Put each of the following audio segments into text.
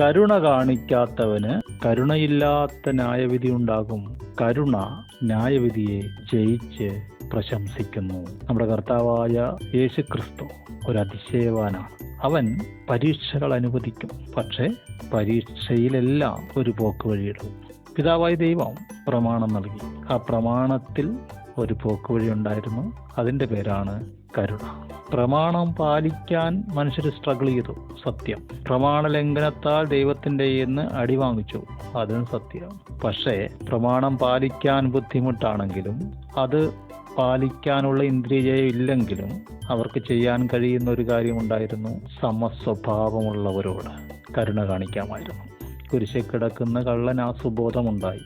കരുണ കാണിക്കാത്തവന് കരുണയില്ലാത്ത ന്യായവിധി ഉണ്ടാകും. കരുണ ന്യായവിധിയെ ജയിച്ച് പ്രശംസിക്കുന്നു. നമ്മുടെ കർത്താവായ യേശു ക്രിസ്തു ഒരു അതിശയവാനാണ് അവൻ പരീക്ഷകൾ അനുവദിക്കും. പക്ഷേ പരീക്ഷയിലെല്ലാം ഒരു പോക്ക് വഴിയിടും. പിതാവായ ദൈവം പ്രമാണം നൽകി. ആ പ്രമാണത്തിൽ ഒരു പോക്ക് വഴി ഉണ്ടായിരുന്നു. അതിന്റെ പേരാണ് കരുണ. പ്രമാണം പാലിക്കാൻ മനുഷ്യർ സ്ട്രഗിൾ ചെയ്തു. സത്യം. പ്രമാണ ലംഘനത്താൽ ദൈവത്തിന്റെ എന്ന് അടി വാങ്ങിച്ചു. അതും സത്യം. പക്ഷേ പ്രമാണം പാലിക്കാൻ ബുദ്ധിമുട്ടാണെങ്കിലും അത് പാലിക്കാനുള്ള ഇന്ദ്രിയജയം ഇല്ലെങ്കിലും അവർക്ക് ചെയ്യാൻ കഴിയുന്ന ഒരു കാര്യമുണ്ടായിരുന്നു സമസ്വഭാവമുള്ളവരോട് കരുണ കാണിക്കാമായിരുന്നു. കുരിശെ കിടക്കുന്ന കള്ളൻ ആ സുബോധമുണ്ടായി.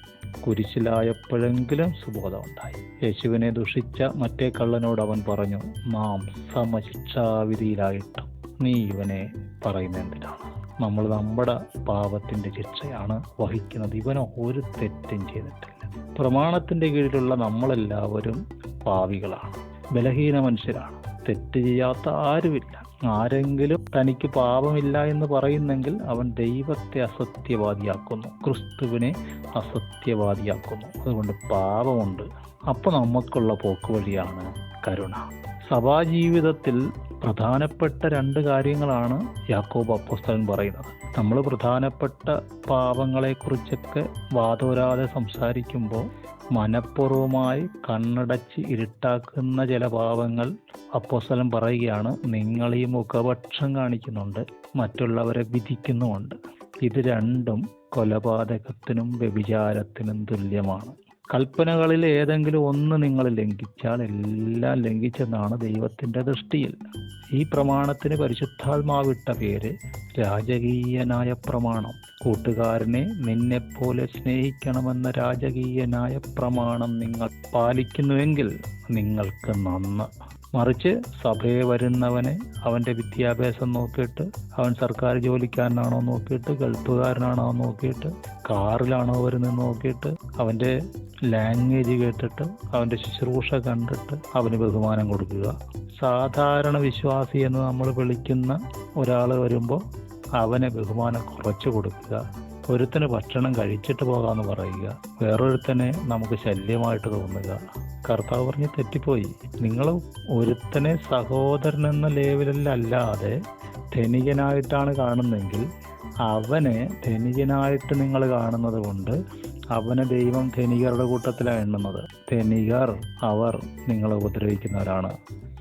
കുരിശിലായപ്പോഴെങ്കിലും സുബോധമുണ്ടായി യേശുവിനെ ദുഷിച്ച മറ്റേ കള്ളനോട് അവൻ പറഞ്ഞു നാം സമശിക്ഷാവിധിയിലായിട്ടും നീ ഇവനെ പറയുന്ന എന്തിനാണ് നമ്മൾ നമ്മുടെ പാപത്തിന്റെ ശിക്ഷയാണ് വഹിക്കുന്നത്. ഇവനോ ഒരു തെറ്റും ചെയ്തിട്ടില്ല. പ്രമാണത്തിന്റെ കീഴിലുള്ള നമ്മളെല്ലാവരും പാവികളാണ്. ബലഹീന മനുഷ്യരാണ്. തെറ്റ് ചെയ്യാത്ത ആരുമില്ല. ആരെങ്കിലും തനിക്ക് പാപമില്ല എന്ന് പറയുന്നെങ്കിൽ അവൻ ദൈവത്തെ അസത്യവാദിയാക്കുന്നു. ക്രിസ്തുവിനെ അസത്യവാദിയാക്കുന്നു. അതുകൊണ്ട് പാപമുണ്ട്. അപ്പോൾ നമുക്കുള്ള പോക്കുവഴിയാണ് കരുണ. സഭാജീവിതത്തിൽ പ്രധാനപ്പെട്ട രണ്ട് കാര്യങ്ങളാണ് യാക്കോബ് അപ്പോസ്തലൻ പറയുന്നത്. നമ്മൾ പ്രധാനപ്പെട്ട പാപങ്ങളെക്കുറിച്ചൊക്കെ വാതോരാതെ സംസാരിക്കുമ്പോൾ മനഃപൂർവമായി കണ്ണടച്ച് ഇരുട്ടാക്കുന്ന ചില പാപങ്ങൾ അപ്പോസ്തലൻ പറയുകയാണ് നിങ്ങൾ ഈ മുഖപക്ഷം കാണിക്കുന്നുണ്ട് മറ്റുള്ളവരെ വിധിക്കുന്നുമുണ്ട്. ഇത് രണ്ടും കൊലപാതകത്തിനും വ്യഭിചാരത്തിനും തുല്യമാണ്. കൽപ്പനകളിൽ ഏതെങ്കിലും ഒന്ന് നിങ്ങൾ ലംഘിച്ചാൽ എല്ലാം ലംഘിച്ചെന്നാണ് ദൈവത്തിന്റെ ദൃഷ്ടിയിൽ. ഈ പ്രമാണത്തിന് പരിശുദ്ധാത്മാവിട്ട പേര് രാജകീയനായ പ്രമാണം. കൂട്ടുകാരനെ നിന്നെപ്പോലെ സ്നേഹിക്കണമെന്ന രാജകീയനായ പ്രമാണം നിങ്ങൾ പാലിക്കുന്നുവെങ്കിൽ നിങ്ങൾക്ക് നന്ന്. മറിച്ച് സഭയെ വരുന്നവനെ അവന്റെ വിദ്യാഭ്യാസം നോക്കിയിട്ട് അവൻ സർക്കാർ ജോലിക്കാരനാണോ നോക്കിയിട്ട് ഗൾഫുകാരനാണോ നോക്കിയിട്ട് കാറിലാണോ വരുന്നത് നോക്കിയിട്ട് അവന്റെ ലാംഗ്വേജ് കേട്ടിട്ട് അവന്റെ ശുശ്രൂഷ കണ്ടിട്ട് അവന് ബഹുമാനം കൊടുക്കുക. സാധാരണ വിശ്വാസി എന്ന് നമ്മൾ വിളിക്കുന്ന ഒരാൾ വരുമ്പോൾ അവനെ ബഹുമാനം കുറച്ച് കൊടുക്കുക. ഒരുത്തന് ഭക്ഷണം കഴിച്ചിട്ട് പോകാമെന്ന് പറയുക വേറൊരുത്തനെ നമുക്ക് ശല്യമായിട്ട് തോന്നുക. കർത്താവ് പറഞ്ഞ് തെറ്റിപ്പോയി. നിങ്ങൾ ഒരുത്തനെ സഹോദരൻ എന്ന ലേവലിലല്ലാതെ ധനികനായിട്ടാണ് കാണുന്നതെങ്കിൽ അവനെ ധനികനായിട്ട് നിങ്ങൾ കാണുന്നത് കൊണ്ട് അവനെ ദൈവം ധനികരുടെ കൂട്ടത്തിലാണ് എണ്ണുന്നത്. ധനികർ അവർ നിങ്ങളെ ഉപദ്രവിക്കുന്നവരാണ്.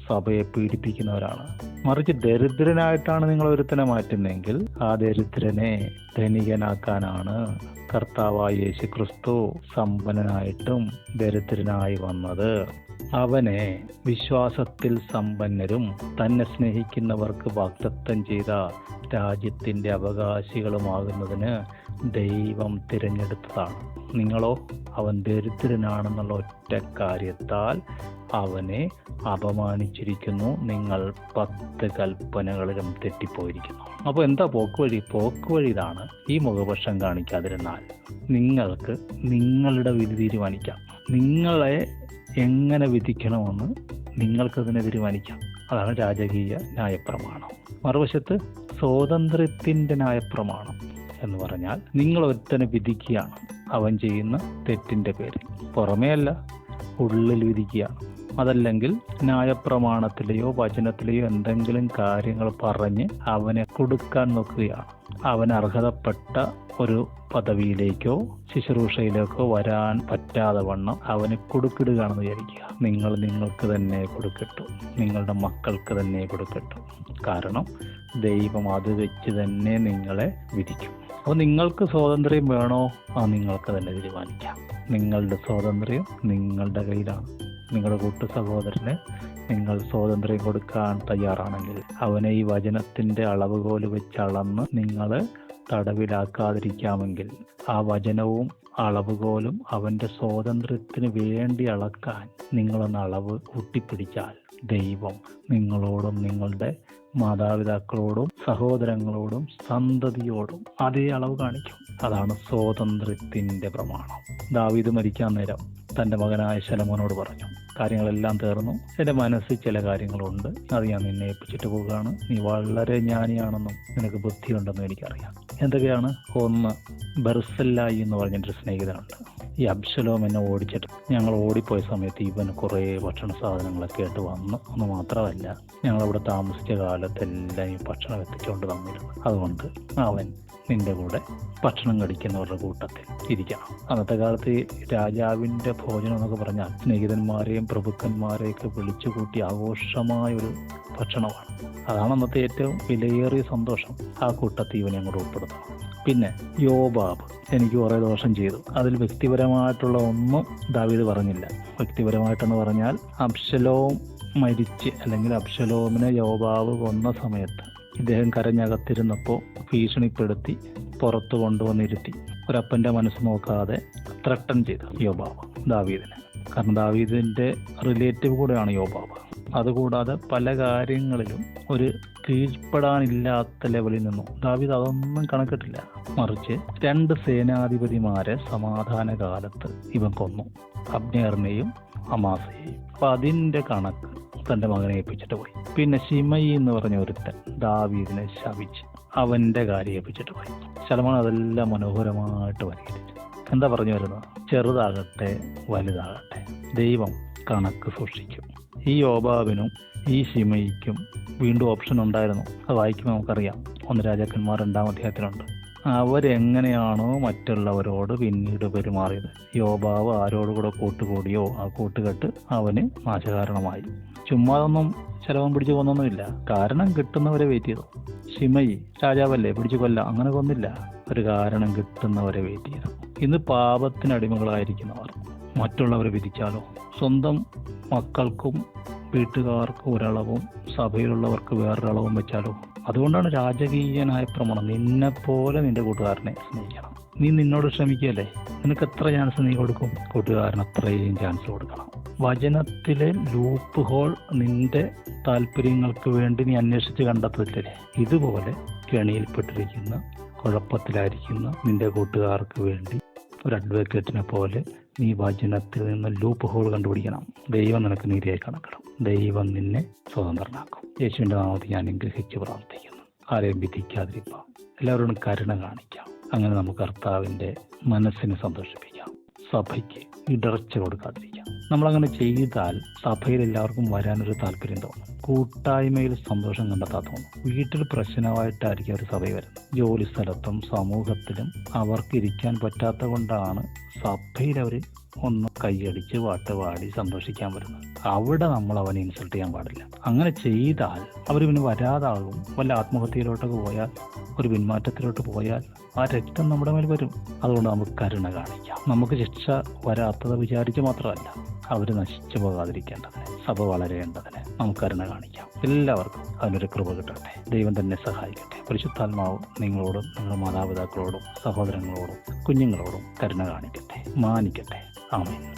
സഭയെ പീഡിപ്പിക്കുന്നവരാണ്. മറിച്ച് ദരിദ്രനായിട്ടാണ് നിങ്ങൾ ഒരുത്തനെ മാറ്റുന്നതെങ്കിൽ ആ ദരിദ്രനെ ധനികനാക്കാനാണ് കർത്താവായ യേശു ക്രിസ്തു സമ്പന്നനായിട്ടും ദരിദ്രനായി വന്നത്. അവനെ വിശ്വാസത്തിൽ സമ്പന്നരും തന്നെ സ്നേഹിക്കുന്നവർക്ക് വാക്തത്വം ചെയ്ത രാജ്യത്തിന്റെ അവകാശികളുമാകുന്നതിന് ദൈവം തിരഞ്ഞെടുത്തതാണ്. നിങ്ങളോ അവൻ ദരിദ്രനാണെന്നുള്ള ഒറ്റ കാര്യത്താൽ അവനെ അപമാനിച്ചിരിക്കുന്നു. നിങ്ങൾ പത്ത് കൽപ്പനകളിലും തെറ്റിപ്പോയിരിക്കുന്നു. അപ്പോൾ എന്താ പോക്കുവഴി പോക്കുവഴി ഇതാണ് ഈ മുഖപക്ഷം കാണിക്കാതിരുന്നാൽ നിങ്ങൾക്ക് നിങ്ങളുടെ വിധി തീരുമാനിക്കാം. നിങ്ങളെ എങ്ങനെ വിധിക്കണമെന്ന് നിങ്ങൾക്കതിനെ തീരുമാനിക്കാം. അതാണ് രാജകീയ ന്യായപ്രമാണം. മറുവശത്ത് സ്വാതന്ത്ര്യത്തിന്റെ ന്യായപ്രമാണം. എന്ന് പറഞ്ഞാൽ നിങ്ങൾ ഒരുത്തനെ വിധിക്കുകയാണ് അവൻ ചെയ്യുന്ന തെറ്റിന്റെ പേര്. പുറമേ അല്ല ഉള്ളിൽ വിധിക്കുകയാണ് അതല്ലെങ്കിൽ ന്യായപ്രമാണത്തിലെയോ വചനത്തിലെയോ എന്തെങ്കിലും കാര്യങ്ങൾ പറഞ്ഞ് അവനെ കൊടുക്കാൻ നോക്കുകയാണ്. അവൻ അർഹതപ്പെട്ട ഒരു പദവിയിലേക്കോ ശുശ്രൂഷയിലേക്കോ വരാൻ പറ്റാതെ വണ്ണം അവന് കൊടുക്കിടുകയാണെന്ന് വിചാരിക്കുക. നിങ്ങൾ നിങ്ങൾക്ക് തന്നെ കൊടുക്കട്ടു. നിങ്ങളുടെ മക്കൾക്ക് തന്നെ കൊടുക്കട്ടു. കാരണം ദൈവം അത് വെച്ച് തന്നെ നിങ്ങളെ വിധിക്കും. അപ്പോൾ നിങ്ങൾക്ക് സ്വാതന്ത്ര്യം വേണോ? ആ നിങ്ങൾക്ക് തന്നെ തീരുമാനിക്കാം. നിങ്ങളുടെ സ്വാതന്ത്ര്യം നിങ്ങളുടെ കയ്യിലാണ്. നിങ്ങളുടെ കൂട്ടു സഹോദരന് നിങ്ങൾ സ്വാതന്ത്ര്യം കൊടുക്കാൻ തയ്യാറാണെങ്കിൽ അവനെ ഈ വചനത്തിന്റെ അളവുകോൽ വെച്ച് അളന്ന് നിങ്ങൾ തടവിലാക്കാതിരിക്കാമെങ്കിൽ ആ വചനവും അളവുകോലും അവന്റെ സ്വാതന്ത്ര്യത്തിന് വേണ്ടി അളക്കാൻ നിങ്ങളൊന്ന് അളവ് കൂട്ടിപ്പിടിച്ചാൽ ദൈവം നിങ്ങളോടും നിങ്ങളുടെ മാതാപിതാക്കളോടും സഹോദരങ്ങളോടും സന്തതിയോടും അതേ അളവ് കാണിക്കും. അതാണ് സ്വാതന്ത്ര്യത്തിന്റെ പ്രമാണം. ദാവീദ് മരിക്കാൻ നേരം തന്റെ മകനായ ശലമോനോട് പറഞ്ഞു കാര്യങ്ങളെല്ലാം തീർന്നു. എന്റെ മനസ്സിൽ ചില കാര്യങ്ങളുണ്ട്. അത് ഞാൻ നിന്നെ ഏൽപ്പിച്ചിട്ട് പോവുകയാണ്. നീ വളരെ ജ്ഞാനിയാണെന്നും നിനക്ക് ബുദ്ധിയുണ്ടെന്നും എനിക്കറിയാം. എന്തൊക്കെയാണ്? ഒന്ന് ബെർസല്ലായി എന്ന് പറഞ്ഞൊരു സ്നേഹിതനുണ്ട്. ഈ അബ്ശലോം എന്നെ ഓടിച്ചിട്ട് ഞങ്ങൾ ഓടിപ്പോയ സമയത്ത് ഇവൻ കുറേ ഭക്ഷണ സാധനങ്ങളൊക്കെ ആയിട്ട് വന്നു. എന്ന് മാത്രമല്ല ഞങ്ങളവിടെ താമസിച്ച കാലത്തെല്ലാം ഈ ഭക്ഷണം എത്തിച്ചുകൊണ്ട് തന്നിരുന്നു അതുകൊണ്ട് അവൻ നിന്റെ കൂടെ ഭക്ഷണം കഴിക്കുന്നവരുടെ കൂട്ടത്തിൽ ഇരിക്കണം. അന്നത്തെ കാലത്ത് രാജാവിന്റെ ഭോജനം എന്നൊക്കെ പറഞ്ഞാൽ സ്നേഹിതന്മാരെയും പ്രഭുക്കന്മാരെയൊക്കെ വിളിച്ചു കൂട്ടി ആഘോഷമായ ഒരു ഭക്ഷണമാണ്. അതാണ് അന്നത്തെ ഏറ്റവും വിലയേറിയ സന്തോഷം. ആ കൂട്ടത്തിൽ ഇവനെ അങ്ങോട്ട് ഉൾപ്പെടുത്തണം. പിന്നെ യോബാബ് എനിക്ക് കുറേ ദോഷം ചെയ്തു. അതിൽ വ്യക്തിപരമായിട്ടുള്ള ഒന്നും ദാവീദ് പറഞ്ഞില്ല. വ്യക്തിപരമായിട്ടെന്ന് പറഞ്ഞാൽ അബ്ഷലോം മരിച്ച് അല്ലെങ്കിൽ അബ്ശലോമിനെ യോബാബ് കൊന്ന സമയത്ത് ഇദ്ദേഹം കരഞ്ഞകത്തിരുന്നപ്പോൾ ഭീഷണിപ്പെടുത്തി പുറത്തു കൊണ്ടുവന്നിരുത്തി. ഒരപ്പന്റെ മനസ്സ് നോക്കാതെ ത്രട്ടൻ ചെയ്തു യോബാബ്. ദാവീദിന്. കാരണം ദാവീദിന്റെ റിലേറ്റീവ് കൂടെയാണ് യോബാബ്. അതുകൂടാതെ പല കാര്യങ്ങളിലും ഒരു കീഴ്പ്പെടാനില്ലാത്ത ലെവലിൽ നിന്നു. ദാവീദ് അതൊന്നും കണക്കിട്ടില്ല. മറിച്ച് രണ്ട് സേനാധിപതിമാരെ സമാധാന കാലത്ത് ഇവൻ കൊന്നു. അബ്നേറിനെയും അമാസയെയും. അപ്പം അതിന്റെ കണക്ക് തന്റെ മകനെ ഏൽപ്പിച്ചിട്ട് പോയി. പിന്നെ ഷിമയി എന്ന് പറഞ്ഞ ഒരുത്തൻ ദാവീദിനെ ശവിച്ച് അവന്റെ കാര്യം ഏൽപ്പിച്ചിട്ട് പോയി. ശലമാണ് അതെല്ലാം മനോഹരമായിട്ട് പരിഹരിച്ചു. എന്താ പറഞ്ഞു വരുന്നത്? ചെറുതാകട്ടെ വലുതാകട്ടെ. ദൈവം കണക്ക് സൂക്ഷിക്കും. ഈ യോബാവിനും ഈ ശിമയ്ക്കും വീണ്ടും ഓപ്ഷൻ ഉണ്ടായിരുന്നു. അത് വായിക്കുമ്പോൾ നമുക്കറിയാം. ഒന്ന് രാജാക്കന്മാർ രണ്ടാം അധ്യായത്തിലുണ്ട്. അവരെങ്ങനെയാണോ മറ്റുള്ളവരോട് പിന്നീട് പെരുമാറിയത്. യോബാവ് ആരോടുകൂടെ കൂട്ടുകൂടിയോ ആ കൂട്ടുകെട്ട് അവന് നാശകാരണമായി. ചുമ്മാതൊന്നും ചിലവും പിടിച്ചു കൊന്നൊന്നുമില്ല കാരണം കിട്ടുന്നവരെ വെയിറ്റ് ചെയ്തു. ഷിമയി രാജാവല്ലേ? പിടിച്ചു കൊല്ല. അങ്ങനെ കൊന്നില്ല. ഒരു കാരണം കിട്ടുന്നവരെ വെയിറ്റ് ചെയ്തു ഇന്ന് പാപത്തിന് അടിമകളായിരിക്കുന്നവർ. മറ്റുള്ളവരെ വിധിച്ചാലോ? സ്വന്തം മക്കൾക്കും വീട്ടുകാർക്ക് ഒരളവും സഭയിലുള്ളവർക്ക് വേറൊരളവും വെച്ചാലോ? അതുകൊണ്ടാണ് രാജകീയനായ പ്രമണം നിന്നെ പോലെ നിന്റെ കൂട്ടുകാരനെ സ്നേഹിക്കണം. നീ നിന്നോട് ശ്രമിക്കുകയല്ലേ നിനക്ക് എത്ര ചാൻസ് നീ കൊടുക്കും? കൂട്ടുകാരന് അത്രയും ചാൻസ് കൊടുക്കണം. വചനത്തിലെ ലൂപ്പ് ഹോൾ നിന്റെ താല്പര്യങ്ങൾക്ക് വേണ്ടി നീ അന്വേഷിച്ച് കണ്ടെത്തില്ലേ ഇതുപോലെ കെണിയിൽപ്പെട്ടിരിക്കുന്ന കുഴപ്പത്തിലായിരിക്കുന്ന നിന്റെ കൂട്ടുകാർക്ക് വേണ്ടി ഒരു അഡ്വക്കേറ്റിനെ പോലെ നീ വചനത്തിൽ നിന്ന് ലൂപ്പ് ഹോൾ കണ്ടുപിടിക്കണം. ദൈവം നിനക്ക് നീതിയായി കണക്കണം. ദൈവം നിന്നെ സ്വതന്ത്രനാക്കും. യേശുവിന്റെ നാമത്തിൽ ഞാൻ ഗ്രഹിച്ച് പ്രാർത്ഥിക്കുന്നു. ആരെയും വിധിക്കാതിരിക്കാം എല്ലാവരോടും കരുണ കാണിക്കാം. അങ്ങനെ നമുക്ക് കർത്താവിന്റെ മനസ്സിനെ സന്തോഷിപ്പിക്കാം. സഭയ്ക്ക് ഇടർച്ച കൊടുക്കാതിരിക്കാം. നമ്മളങ്ങനെ ചെയ്താൽ സഭയിൽ എല്ലാവർക്കും വരാനൊരു താല്പര്യം തോന്നും. കൂട്ടായ്മയിൽ സന്തോഷം കണ്ടെത്താൻ തോന്നും. വീട്ടിൽ പ്രശ്നമായിട്ടായിരിക്കും അവർ സഭയിൽ വരുന്നത്. ജോലി സ്ഥലത്തും സമൂഹത്തിലും അവർക്ക് ഇരിക്കാൻ പറ്റാത്ത കൊണ്ടാണ് സഭയിൽ അവർ ഒന്ന് കൈയടിച്ച് പാട്ട് പാടി സന്തോഷിക്കാൻ വരുന്നത്. അവിടെ നമ്മൾ അവനെ ഇൻസൾട്ട് ചെയ്യാൻ പാടില്ല. അങ്ങനെ ചെയ്താൽ അവർ പിന്നെ വരാതാകും. വല്ല ആത്മഹത്യയിലോട്ടൊക്കെ പോയാൽ ഒരു പിന്മാറ്റത്തിലോട്ട് പോയാൽ ആ രക്തം നമ്മുടെ മേൽ വരും. അതുകൊണ്ട് നമുക്ക് കരുണ കാണിക്കാം. നമുക്ക് ശിക്ഷ വരാത്തത് വിചാരിച്ച് മാത്രമല്ല. അവർ നശിച്ചു പോകാതിരിക്കേണ്ടതിന് സഭ വളരേണ്ടതിന് നമുക്ക് കരുണ കാണിക്കാം. എല്ലാവർക്കും അതിനൊരു കൃപ കിട്ടട്ടെ. ദൈവം തന്നെ സഹായിക്കട്ടെ. പരിശുദ്ധാത്മാവ് നിങ്ങളോടും നിങ്ങളുടെ മാതാപിതാക്കളോടും സഹോദരങ്ങളോടും കുഞ്ഞുങ്ങളോടും കരുണ കാണിക്കട്ടെ. മാനിക്കട്ടെ. ആമേൻ.